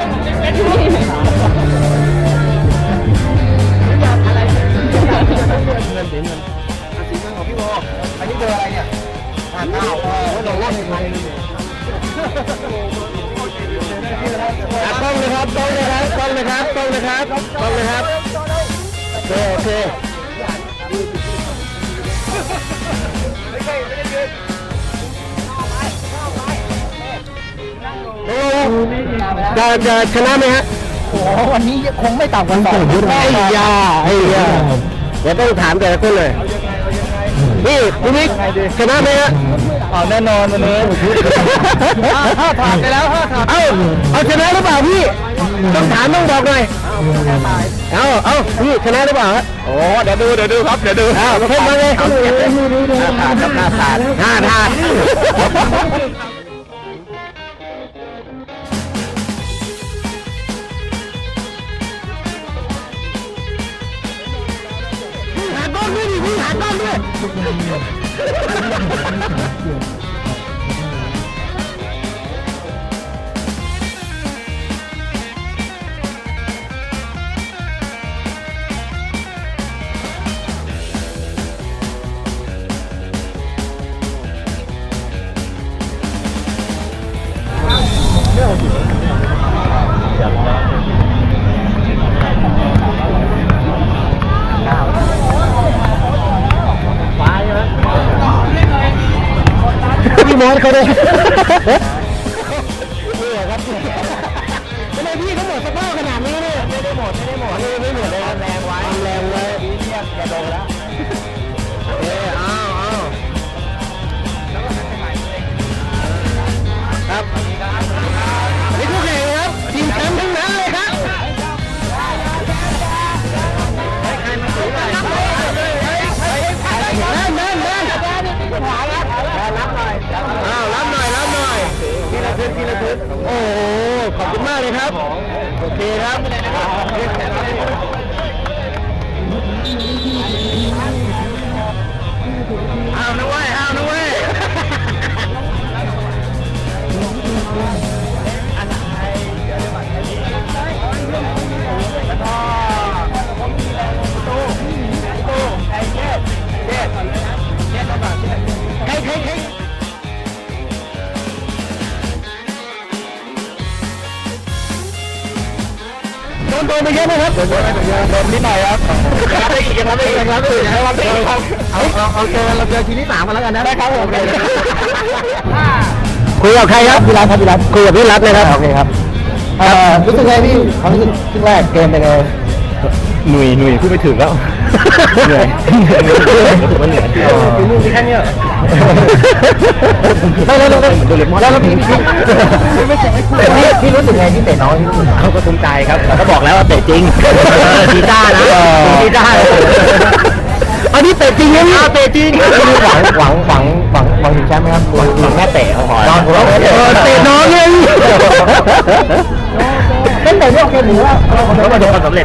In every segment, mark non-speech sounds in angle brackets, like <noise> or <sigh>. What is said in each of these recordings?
เงินสีเงินสีเงินของพี่โบอันนี้เบอร์อะไรเนี่ยห้าเก้าเออโดนลดไปต้องเลยครับต้องเลยครับต้องเลยครับต้องเลยครับต้องเลยครับโอเคโอเค จะจะชนะไหมฮะโอ้โหวันนี้คงไม่ต่ำกว่าสองไอ้ยาไอ้ยาเดี๋ยวต้องถามแต่ละคนเลยนี่คุณนิกชนะไหมฮะเอาแน่นอนวันนี้ห้าถาดไปแล้วห้าถาดเอาเอาชนะหรือเปล่าพี่ต้องถามต้องบอกหน่อยเอาเอาพี่ชนะหรือเปล่าฮะโอ้เดี๋ยวดูเดี๋ยวดูครับเดี๋ยวดูเอาเพิ่มมาเลยห้าถาดครับห้าถาดห้าถาด พี่มอสเขา ทีละทึกทีละทึกโอ้โหขอบคุณมากเลยครับ โอเคครับเอานะเว้ยเอานะเว้ย โดนโดนไปเยอะไหมครับโดนโดนไปเยอะโดนนิดหน่อยครับรับได้อีกรับได้อีกรับได้อีกรับได้อีกครับเอาเอาเอาเจอเราเจอทีที่สามมาแล้วกันนะได้ครับผมคุยกับใครครับพี่รัตครับพี่รัตคุยกับพี่รัตเลยครับโอเคครับเอ่อรู้สึกไงพี่ความรู้สึกครึ่งแรกเกมเป็นไงหนุ่ยหนุ่ยพูดไม่ถึงแล้วเหนื่อยรู้สึกว่าเหนื่อยคือลูกแค่นี้ ไม่แล้วแล้วแล้วแล้วพี่พี่พี่พี่รู้สึกไงที่เตะน้องที่รู้สึกเขาก็ภูมิใจครับแต่ก็บอกแล้วว่าเตะจริงกีตาร์นะกีตาร์อันนี้เตะจริงนะพี่เตะจริงหวังหวังหวังหวังหวังถึงแชมป์ไหมครับหวังแค่เตะเขาพอน้องผมเตะน้องเลยเป็นเตะไม่โอเคหรือว่าเขามาดูความสำเร็จ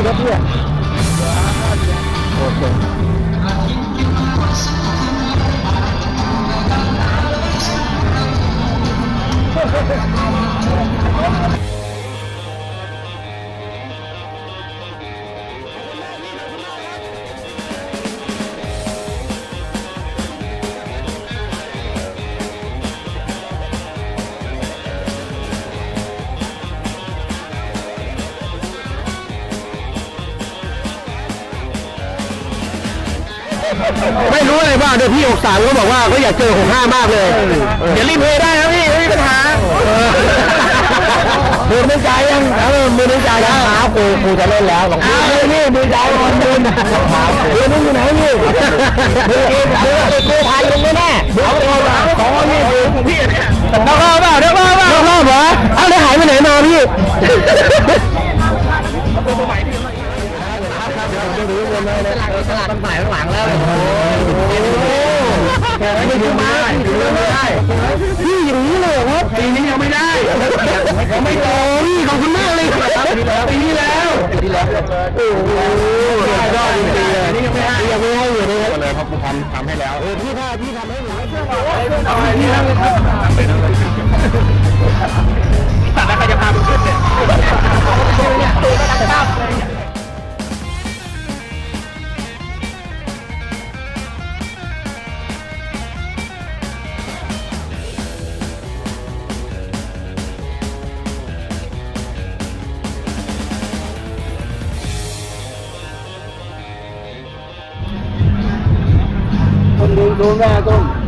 gì đó kia ok Thank <laughs> you. ไม่รู้อะไรบ้างเดี๋ยวพี่อกสามก็บอกว่าเขาอยากเจอหกห้ามากเลยเดี๋ยวรีบเพย์ได้นะพี่ไม่มีปัญหามือไม่ใจยังเออมือไม่ใจยังขาปูปูจะเล่นแล้วหลงพี่นี่มือใจมันมือขาปูมืออยู่ไหนพี่มือเองมือเองมือพายลงแน่เอาตัวมาขอนี่พี่เนี่ยนอกรอบเปล่านอกรอบเปล่านอกรอบเหรอเอาแล้วหายไปไหนมาพี่ ตลาดมันฝ่ายข้างหลังแล้วไม่ถึงมาไม่ได้พี่อย่างนี้เลยครับปีนี้ยังไม่ได้ยังไม่โตพี่ขอบคุณมากเลยครับปีที่แล้วปีที่แล้วโอ้โหยอดจริงๆเลยนี่ยังไม่ให้ยังไม่ให้อยู่เลยครับเลยครับผมทำทำให้แล้วเออพี่ถ้าพี่ทำให้หนูไม่เชื่อเอาไปที่นั่งเลย ต้นดูดูแม่ต้น